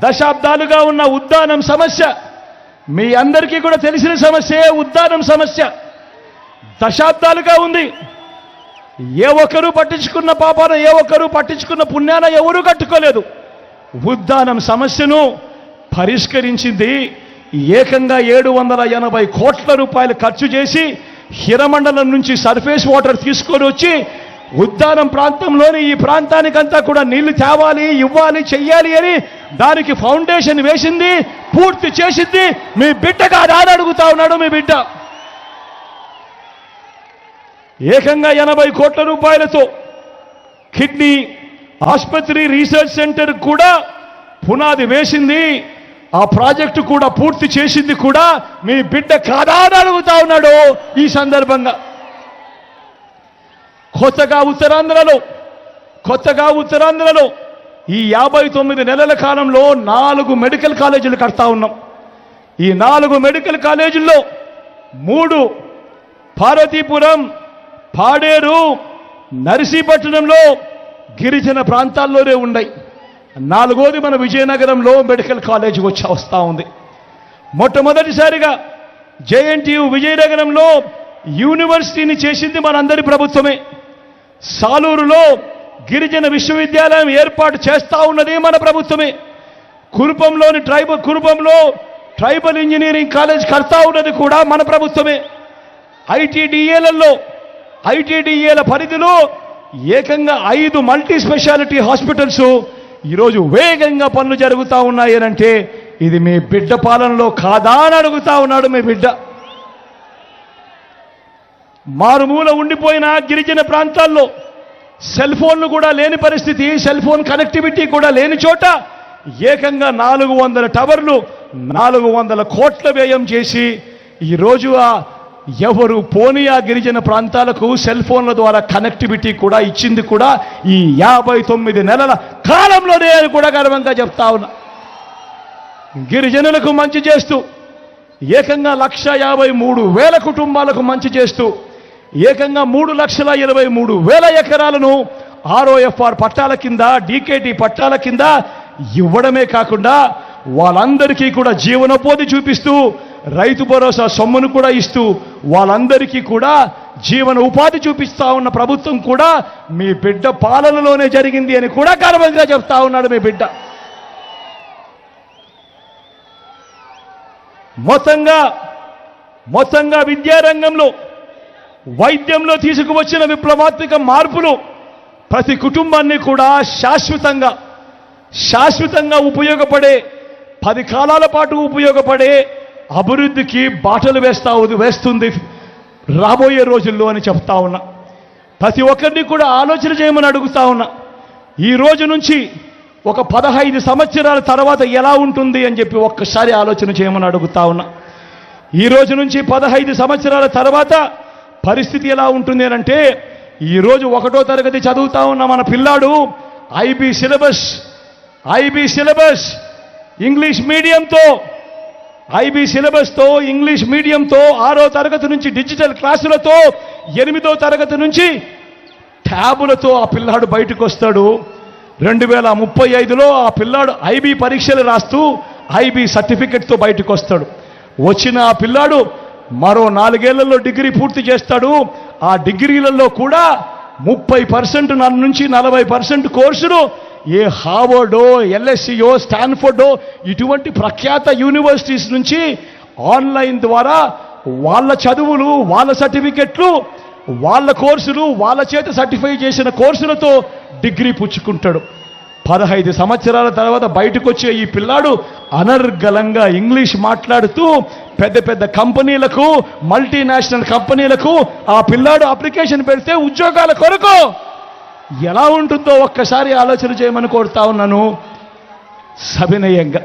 దశాబ్దాలుగా ఉన్న ఉద్దానం సమస్య. మీ అందరికీ కూడా తెలిసిన సమస్యే ఉద్దానం సమస్య. దశాబ్దాలుగా ఉంది. ఏ ఒక్కరూ పట్టించుకున్న పాపాన ఏ ఒక్కరూ పట్టించుకున్న పుణ్యాన ఎవరూ కట్టుకోలేదు. ఉద్దానం సమస్యను పరిష్కరించింది ఏకంగా ఏడు వందల ఎనభై కోట్ల రూపాయలు ఖర్చు చేసి హిరమండలం నుంచి సర్ఫేస్ వాటర్ తీసుకొని వచ్చి ఉద్దానం ప్రాంతంలోని ఈ ప్రాంతానికంతా కూడా నీళ్ళు తేవాలి ఇవ్వాలి చెయ్యాలి అని దానికి ఫౌండేషన్ వేసింది పూర్తి చేసింది. మీ బిడ్డగా రాని అడుగుతా ఉన్నాడు మీ బిడ్డ. ఏకంగా ఎనభై కోట్ల రూపాయలతో కిడ్నీ ఆసుపత్రి రీసెర్చ్ సెంటర్ కూడా పునాది వేసింది. ఆ ప్రాజెక్టు కూడా పూర్తి చేసింది కూడా మీ బిడ్డ కాదా అని అడుగుతా ఉన్నాడు ఈ సందర్భంగా. కొత్తగా ఉత్తరాంధ్రలో కొత్తగా ఉత్తరాంధ్రలో ఈ యాభై తొమ్మిది నెలల కాలంలో నాలుగు మెడికల్ కాలేజీలు కడతా ఉన్నాం. ఈ నాలుగు మెడికల్ కాలేజీల్లో మూడు పార్వతీపురం పాడేరు నర్సీపట్నంలో గిరిజన ప్రాంతాల్లోనే ఉన్నాయి. నాలుగోది మన విజయనగరంలో మెడికల్ కాలేజ్ వచ్చి వస్తూ ఉంది. మొట్టమొదటిసారిగా జేఎన్టీయు విజయనగరంలో యూనివర్సిటీని చేసింది మనందరి ప్రభుత్వమే. సాలూరులో గిరిజన విశ్వవిద్యాలయం ఏర్పాటు చేస్తా ఉన్నది మన ప్రభుత్వమే. కురుపంలోని ట్రైబల్ కురుపంలో ట్రైబల్ ఇంజనీరింగ్ కాలేజ్ కడతా ఉన్నది కూడా మన ప్రభుత్వమే. ఐటీడీఏలలో ఐటీడీఏల పరిధిలో ఏకంగా ఐదు మల్టీ స్పెషాలిటీ హాస్పిటల్స్ ఈరోజు వేగంగా పనులు జరుగుతూ ఉన్నాయనంటే ఇది మీ బిడ్డ పాలనలో కాదా అని అడుగుతా ఉన్నాడు మీ బిడ్డ. మారుమూల ఉండిపోయిన గిరిజన ప్రాంతాల్లో సెల్ ఫోన్లు కూడా లేని పరిస్థితి సెల్ ఫోన్ కనెక్టివిటీ కూడా లేని చోట ఏకంగా నాలుగు వందల టవర్లు నాలుగు వందల కోట్ల వ్యయం చేసి ఈరోజు ఆ ఎవరు పోని ఆ గిరిజన ప్రాంతాలకు సెల్ ఫోన్ల ద్వారా కనెక్టివిటీ కూడా ఇచ్చింది కూడా ఈ యాభై తొమ్మిది నెలల కాలంలోనే అని కూడా గర్వంగా చెప్తా ఉన్నా. గిరిజనులకు మంచి చేస్తూ ఏకంగా లక్ష యాభై మూడు వేల కుటుంబాలకు మంచి చేస్తూ ఏకంగా మూడు లక్షల ఇరవై మూడు వేల ఎకరాలను ఆర్ఓఎఫ్ఆర్ పట్టాల కింద డీకేటీ పట్టాల కింద ఇవ్వడమే కాకుండా వాళ్ళందరికీ కూడా జీవనోపాధి చూపిస్తూ రైతు భరోసా సొమ్మును కూడా ఇస్తూ వాళ్ళందరికీ కూడా జీవన ఉపాధి చూపిస్తా ఉన్న ప్రభుత్వం కూడా మీ బిడ్డ పాలనలోనే జరిగింది అని కూడా గర్వంగా చెప్తా ఉన్నాడు మీ బిడ్డ. మొత్తంగా మొత్తంగా విద్యారంగంలో వైద్యంలో తీసుకువచ్చిన విప్లవాత్మక మార్పులు ప్రతి కుటుంబాన్ని కూడా శాశ్వతంగా శాశ్వతంగా ఉపయోగపడే పది కాలాల పాటు ఉపయోగపడే అభివృద్ధికి బాటలు వేస్తా ఉంది వేస్తుంది రాబోయే రోజుల్లో అని చెప్తా ఉన్నా. ప్రతి ఒక్కరిని కూడా ఆలోచన చేయమని అడుగుతా ఉన్నా. ఈ రోజు నుంచి ఒక పదహైదు సంవత్సరాల తర్వాత ఎలా ఉంటుంది అని చెప్పి ఒక్కసారి ఆలోచన చేయమని అడుగుతా ఉన్నా. ఈ రోజు నుంచి పదహైదు సంవత్సరాల తర్వాత పరిస్థితి ఎలా ఉంటుంది అంటే ఈరోజు ఒకటో తరగతి చదువుతా ఉన్న మన పిల్లాడు IB syllabus IB syllabus English మీడియంతో IB సిలబస్తో ఇంగ్లీష్ మీడియంతో ఆరో తరగతి నుంచి డిజిటల్ క్లాసులతో ఎనిమిదో తరగతి నుంచి ట్యాబులతో ఆ పిల్లాడు బయటకు వస్తాడు. రెండు వేల ముప్పై ఐదులో ఆ పిల్లాడు ఐబీ పరీక్షలు రాస్తూ ఐబీ సర్టిఫికెట్తో బయటకు వస్తాడు. వచ్చిన ఆ పిల్లాడు మరో నాలుగేళ్ళలో డిగ్రీ పూర్తి చేస్తాడు. ఆ డిగ్రీలలో కూడా ముప్పై పర్సెంట్ నుంచి నలభై పర్సెంట్ కోర్సులు ఏ హార్వర్డో ఎల్ఎస్సియో స్టాన్ఫోర్డో ఇటువంటి ప్రఖ్యాత యూనివర్సిటీస్ నుంచి ఆన్లైన్ ద్వారా వాళ్ళ చదువులు వాళ్ళ సర్టిఫికెట్లు వాళ్ళ కోర్సులు వాళ్ళ చేత సర్టిఫై చేసిన కోర్సులతో డిగ్రీ పుచ్చుకుంటాడు. పదహైదు సంవత్సరాల తర్వాత బయటకు వచ్చే ఈ పిల్లాడు అనర్గళంగా ఇంగ్లీష్ మాట్లాడుతూ పెద్ద పెద్ద కంపెనీలకు మల్టీనేషనల్ కంపెనీలకు ఆ పిల్లాడు అప్లికేషన్ పెడితే ఉద్యోగాల కొరకు ఎలా ఉంటుందో ఒక్కసారి ఆలోచన చేయమని కోరుతా ఉన్నాను. సవినయంగా.